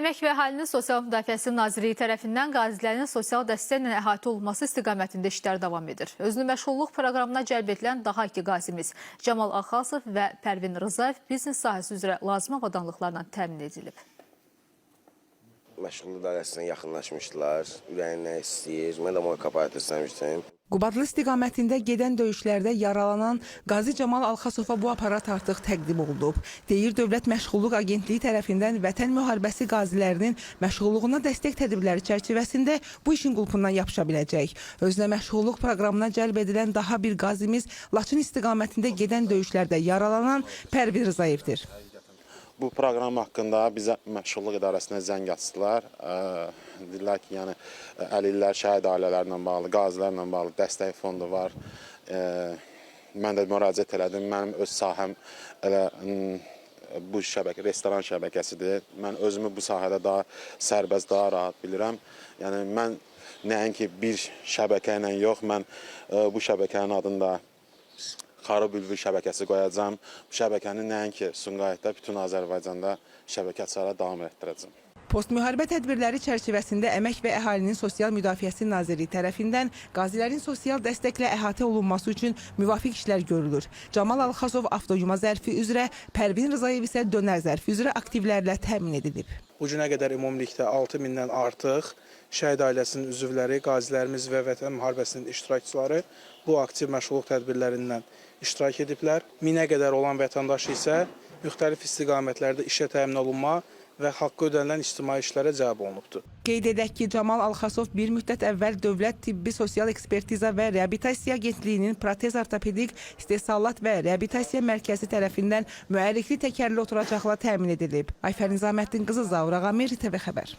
Əmək və Əhalinin Sosial Müdafiəsi Nazirliyi tərəfindən qazilərin sosial dəstəklə əhatə olunması istiqamətində işlər davam edir. Özünü məşğulluq proqramına cəlb edilən daha iki qazimiz Camal Axasov və Pərvin Rızayev biznes sahəsi üzrə lazım avadanlıqlarla təmin edilib. Məşğulluq dairəsindən yaxınlaşmışdılar. Ürəyindən istəyir. Mən də moy kaparat istəmişdim. Qubadlı istiqamətində gedən döyüşlərdə yaralanan Qazi Camal Alxasova bu aparat artıq təqdim olunub. Deyir Dövlət Məşğulluq Agentliyi tərəfindən Vətən müharibəsi qazilərinin məşğulluğuna dəstək tədbirləri çərçivəsində bu işin qulpundan yapışa biləcək. Özünə məşğulluq proqramına cəlb edilən daha bir qazimiz Laçın istiqamətində gedən döyüşlərdə yaralanan Pərvin Rızayevdir. Bu proqram haqqında bizə məşğulluq idarəsinə zəng açdılar. Dedilər ki, yəni əlillər, şəhid ailələrlə bağlı, qazilərlə bağlı dəstək fondu var. Mən də müraciət elədim. Mənim öz sahəm elə bu şəbəkə, restoran şəbəkəsidir. Mən özümü bu sahədə daha sərbəst, daha rahat bilirəm. Yəni mən nəinki bir şəbəkə ilə yox, mən bu şəbəkənin adını da Xarı Bülbül şəbəkəsi qoyacağam. Bu şəbəkəni nəinki Sumqayıtda, bütün Azərbaycanda şəbəkə açaraq davam etdirəcəm. Postmüharibə tədbirləri çərçivəsində Əmək və Əhalinin Sosial Müdafiəsi Nazirliyi tərəfindən qazilərin sosial dəstəklə əhatə olunması üçün müvafiq işlər görülür. Camal Alxasov avtoyuma zərfi üzrə, Pərvin Rızayev isə dönər zərfi üzrə aktivlərlə təmin edilib. Bu günə qədər ümumilikdə 6000-dən artıq şəhid ailəsinin üzvləri, qazilərimiz və Vətən müharibəsinin iştirakçıları bu aktiv məşğulluq tədbirlərindən iştirak ediblər. 1000-ə qədər olan vətəndaş isə müxtəlif istiqamətlərdə işə təmin olunma və haqqı ödənilən ictimai işlərə cəlb olunubdur. Qeyd edək ki, Camal Alxasov bir müddət əvvəl Dövlət Tibbi Sosial Ekspertiza və Reabilitasiya Agentliyinin protez ortopedik istehsalat və reabilitasiya mərkəzi tərəfindən mühərrikli təkərli oturacaqla təmin edilib. Ayfər Nizaməddin qızı Zaur Ağamir, TV xəbər.